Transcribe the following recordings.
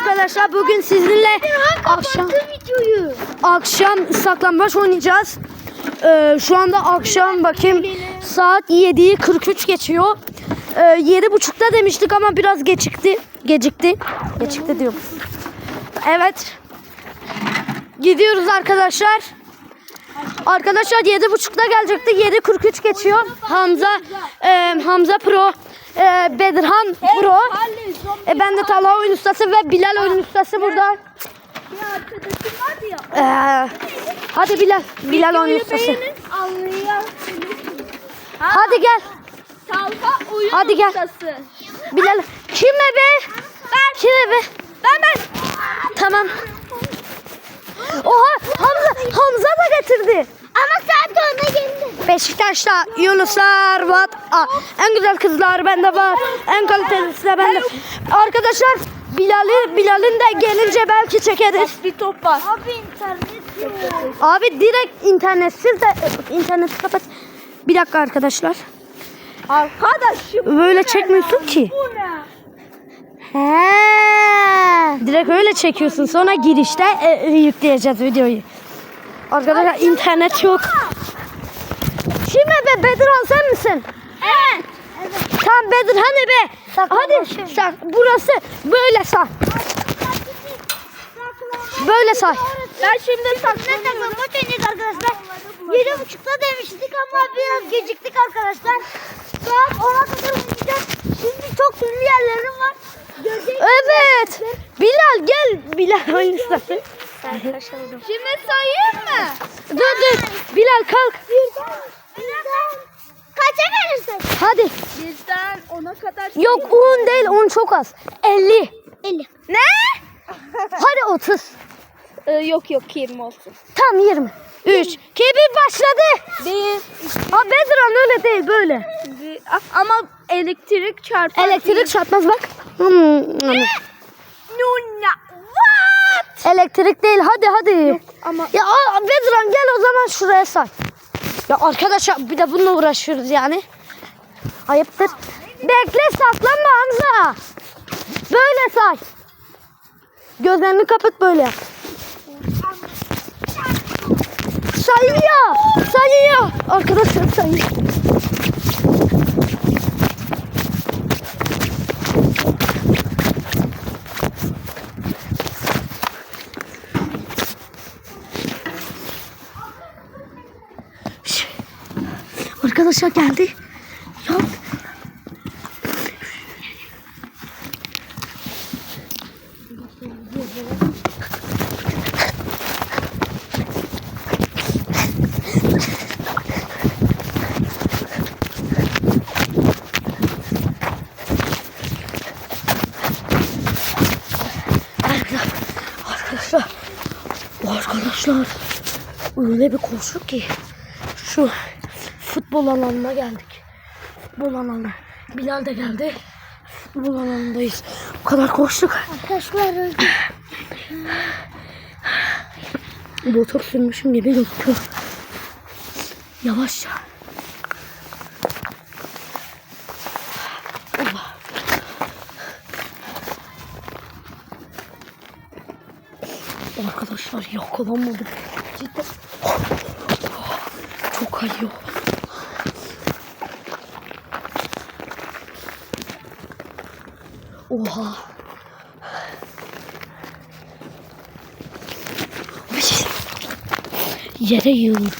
arkadaşlar bugün sizinle akşam videoyu. akşam saklambaç oynayacağız. Ee, şu anda akşam bakayım saat 7'yi 43 geçiyor. Ee, 7.30'da demiştik ama biraz gecikti. Gecikti. Gecikti diyorum. Evet. Gidiyoruz arkadaşlar. Arkadaşlar 7.30'da gelecekti. 7.43 geçiyor. Hamza e, Hamza Pro, e, Bedirhan Pro. E, ben de Talha oyun ustası ve Bilal oyun ustası burada. Bir arkadaşım vardı ya. Ee, hadi Bilal. Bilal oyun ustası. Hadi gel. Talha oyun Hadi gel. ustası. Bilal. Kime be? Ben. Kime be? Ben ben. Tamam. Oha Hamza Hamza da getirdi. Ama sen de ona geldin. Beşiktaş'ta Yunuslar var. Aa, en güzel kızlar bende var. En kalitelisi de bende. Arkadaşlar Bilal'i Bilal'in de gelince belki çekeriz. Bir top var. Abi internet yok. Abi direkt internetsiz de internet kapat. Bir dakika arkadaşlar. Arkadaşım. Böyle çekmiyorsun ki. He. Direkt öyle çekiyorsun. Sonra girişte e, e, yükleyeceğiz videoyu. Arkadaşlar internet yok. Kime be Bedirhan sen misin? Evet. Tamam Bedirhan ne be? Hadi sak, burası böyle say. Böyle say. Ben şimdi saklanıyorum. Maç oynayacağız arkadaşlar. Yedi buçukta demiştik ama biraz geciktik arkadaşlar. Saat 10'a kadar oynayacağız. Şimdi çok ünlü yerlerim var. Evet. Bilal gel. Bilal oynasın. Şimdi sayayım mı? Dur dur. Bilal kalk. Birden. Kaça gelirsin? Hadi. Birden 10'a kadar. Yok 10 değil 10 çok az. 50. 50. Ne? Hadi 30. Ee, yok yok 20 olsun. Tam 20. 3. 2 1 başladı. Bir, Ha Bedran öyle değil böyle. bir, ama elektrik çarpar. Elektrik çarpmaz bak. Hmm, hmm. Nuna. What? Elektrik değil hadi hadi. ama- Ya Bedran gel o zaman şuraya say. Ya arkadaşlar bir de bununla uğraşıyoruz yani. Ayıptır. Bekle saklanma Hamza. Böyle say. Gözlerini kapat böyle yap. Sayıyor. Sayıyor. Arkadaşlar sayıyor. Arkadaşlar geldi. Ya. Arkadaşlar. Arkadaşlar. Öyle bir koştuk ki. Şu futbol alanına geldik. Futbol alanı. Bilal de geldi. Futbol alanındayız. O kadar koştuk. Arkadaşlar Motor sürmüşüm gibi gözüküyor. Yavaşça. Oba. Arkadaşlar yakalanmadık. Cidden. Çok kayıyor. Oha. Yere yığıldım.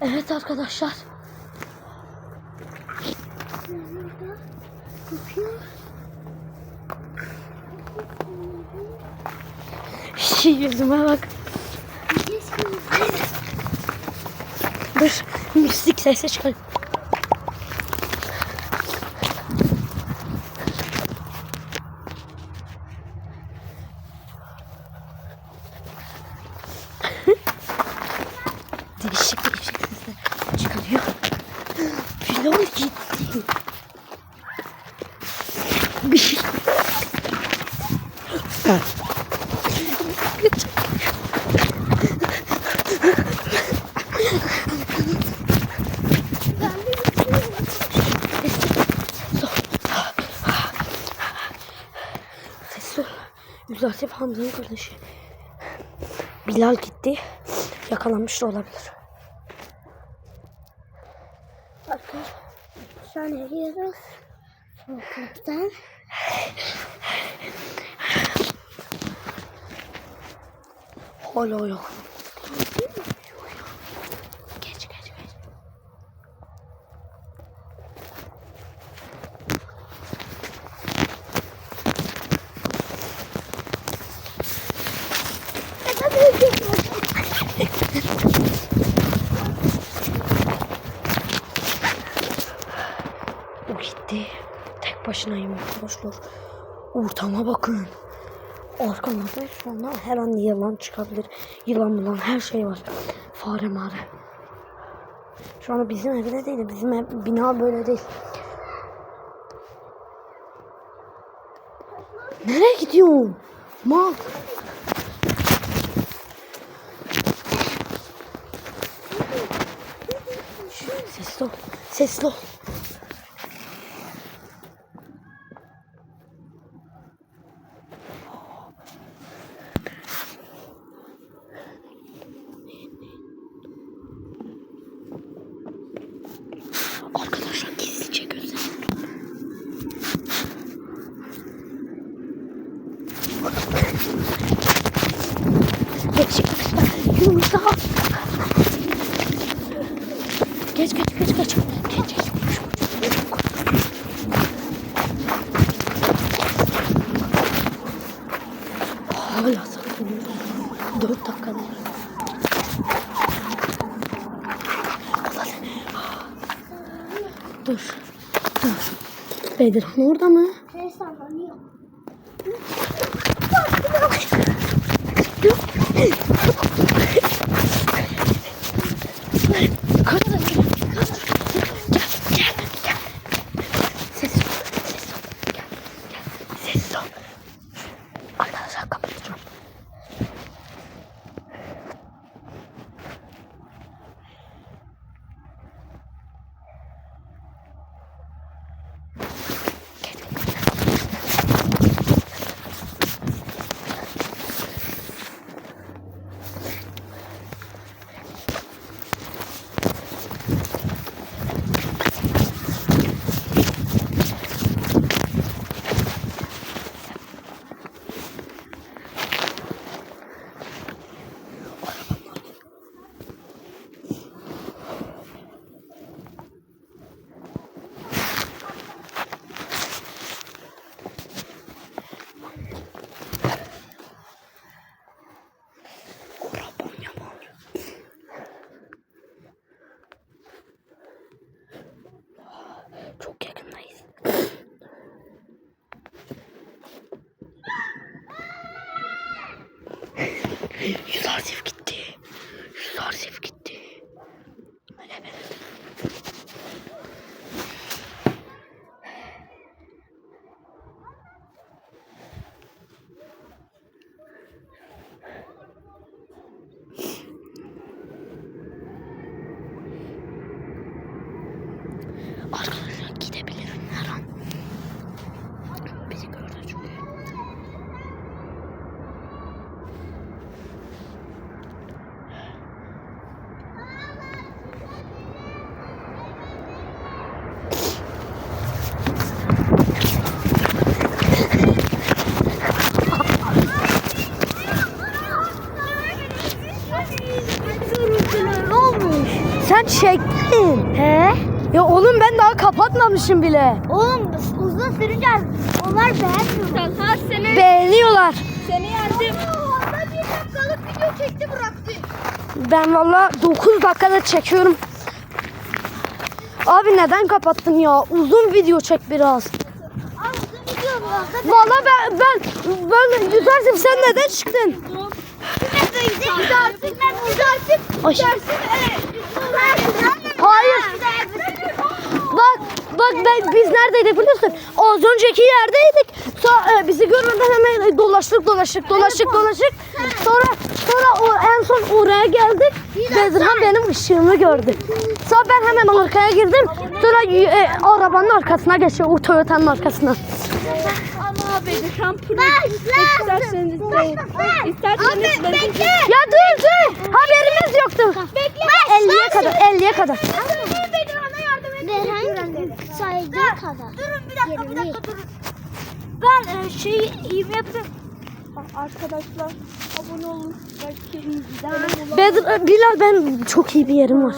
Evet arkadaşlar. Şey yüzüme bak. Dur. Müzik sesi çıkar. değişik değişik sesler çıkarıyor. Bilal gitti. Bir şey. Yüzasif Hamza'nın kardeşi. Bilal gitti. Yakalanmış da olabilir. Bakın. Şu an eriyoruz. Sokaktan. Hala yok. Geç geç geç. O gitti. Tek başınayım arkadaşlar. Ortama bakın. Arkamda şu anda her an yılan çıkabilir. Yılan mılan her şey var. Fare mare. Şu anda bizim evde değil. Bizim ev, bina böyle değil. Nereye gidiyorsun? Mal. Sesli ol. Sesli ol. Arkadaşlar gizlice gözlerim. Geç yumurta. Geç geç geç geç. Geç geç. Hala saklanıyor. Dört dakikada. Dur. Dur. Bedirhan orada mı? Şey Yüzarsif gitti. Yüzarsif gitti. Evet. Arkadaşlar gidebilirim her an. Bizi gördü çünkü. Ne olmuş? Sen çektin. He? Ya oğlum ben daha kapatmamışım bile. Oğlum uzun sürünce onlar beğenmiyor. Talha seni, Beğeniyorlar. seni yendim. Orada bir dakikalık video çekti bıraktı. Ben valla 9 dakikada çekiyorum. Abi neden kapattın ya? Uzun video çek biraz. Valla ben ben ben yüzerdim sen neden çıktın? Güzelsin ben güzelsin. Ay. Güzelsin. Bak ben, biz neredeydik biliyorsun? Az önceki yerdeydik. Sonra e, bizi görmeden hemen dolaştık dolaştık dolaştık dolaştık. Sonra sonra o en son oraya geldik. Bedirhan benim ışığımı gördü. Sonra ben hemen arkaya girdim. Sonra e, arabanın arkasına geçiyor. O Toyota'nın arkasına. Ama Bedirhan. Başla. İsterseniz de. İsterseniz de. Ya dur dur. Haberimiz yoktu. Bekle. 50'ye kadar 50'ye kadar. Bedirhan'a saydığı kadar. Durun bir dakika bir dakika durun. Ben e, şeyi iyi mi yapayım? Arkadaşlar abone olun. E, Bilal ben çok iyi bir yerim var.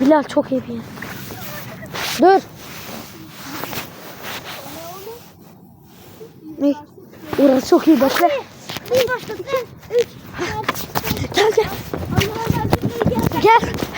Bilal çok iyi bir yer. Dur. Ne? Orası çok iyi bekle. Gel gel. Gel.